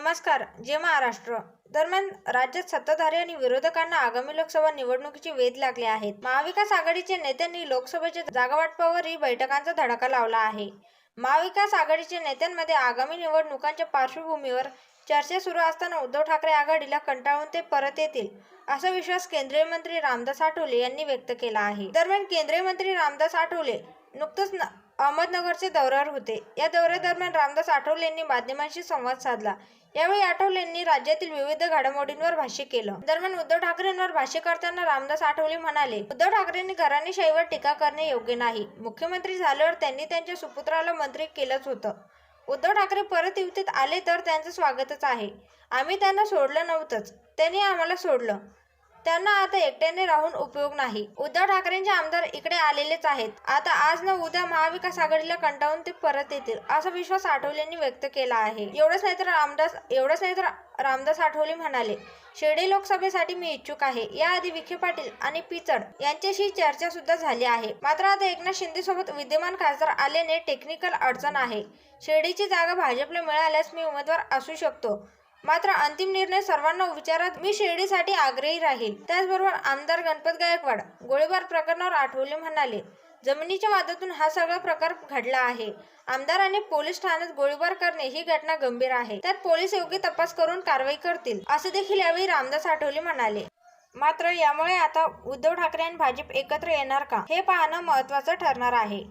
नमस्कार जय महाराष्ट्र. दरम्यान राज्यात सत्ताधारी आणि विरोधकांना आगामी लोकसभा निवडणुकीचे वेध लागले आहेत महाविकास आघाडीचे नेत्यांनी लोकसभेच्या जागावाटपावरही बैठकांचा धडाका लावला आहे. महाविकास आघाडीच्या नेत्यांमध्ये आगामी निवडणुकांच्या पार्श्वभूमीवर चर्चा सुरू असताना उद्धव ठाकरे आघाडीला कंटाळून ते परत येतील असा विश्वास केंद्रीय मंत्री रामदास आठवले यांनी व्यक्त केला आहे. दरम्यान केंद्रीय मंत्री रामदास आठवले नुकतंच अहमदनगरचे दौऱ्यावर होते. या दौऱ्यादरम्यान रामदास आठवले यांनी माध्यमांशी संवाद साधला. यावेळी आठवलेंनी राज्यातील विविध घडामोडींवर भाष्य केलं. दरम्यान उद्धव ठाकरेंवर भाष्य करताना रामदास आठवले म्हणाले उद्धव ठाकरेंनी घराणेशाहीवर टीका करणे योग्य नाही. मुख्यमंत्री झाल्यावर त्यांनी त्यांच्या सुपुत्राला मंत्री केलंच होतं. उद्धव ठाकरे परत युतीत आले तर त्यांचं स्वागतच आहे. आम्ही त्यांना सोडलं नव्हतंच. त्यांनी आम्हाला सोडलं. त्यांना आता एकट्याने राहून उपयोग नाही. उद्धव ठाकरेंचे आमदार इकडे आलेलेच आहेत. आता आज न उद्या महाविकास आघाडीला कंटाळून ते परत येतील असा विश्वास आठवलेंनी व्यक्त केला आहे. एवढंच नाही तर रामदास एवढंच नाही तर रामदास आठवले म्हणाले शिर्डी लोकसभेसाठी मी इच्छुक आहे. याआधी विखे पाटील आणि पिचड यांच्याशी चर्चा सुद्धा झाली आहे. मात्र आता एकनाथ शिंदे सोबत विद्यमान खासदार आल्याने टेक्निकल अडचण आहे. शिर्डीची जागा भाजपला मिळाल्यास मी उमेदवार असू शकतो. मात्र अंतिम निर्णय सर्वांना विचारात मी शिर्डीसाठी आग्रही राहील. त्याचबरोबर आमदार गणपत गायकवाड गोळीबार प्रकरणावर आठवले म्हणाले जमिनीच्या वादातून हा सगळा प्रकार घडला आहे. आमदार आणि पोलीस ठाण्यात गोळीबार करणे ही घटना गंभीर आहे. त्यात पोलीस योग्य तपास करून कारवाई करतील असे देखील यावेळी रामदास आठवले म्हणाले. मात्र यामुळे आता उद्धव ठाकरे आणि भाजप एकत्र येणार का? हे पाहणं महत्वाचं ठरणार आहे.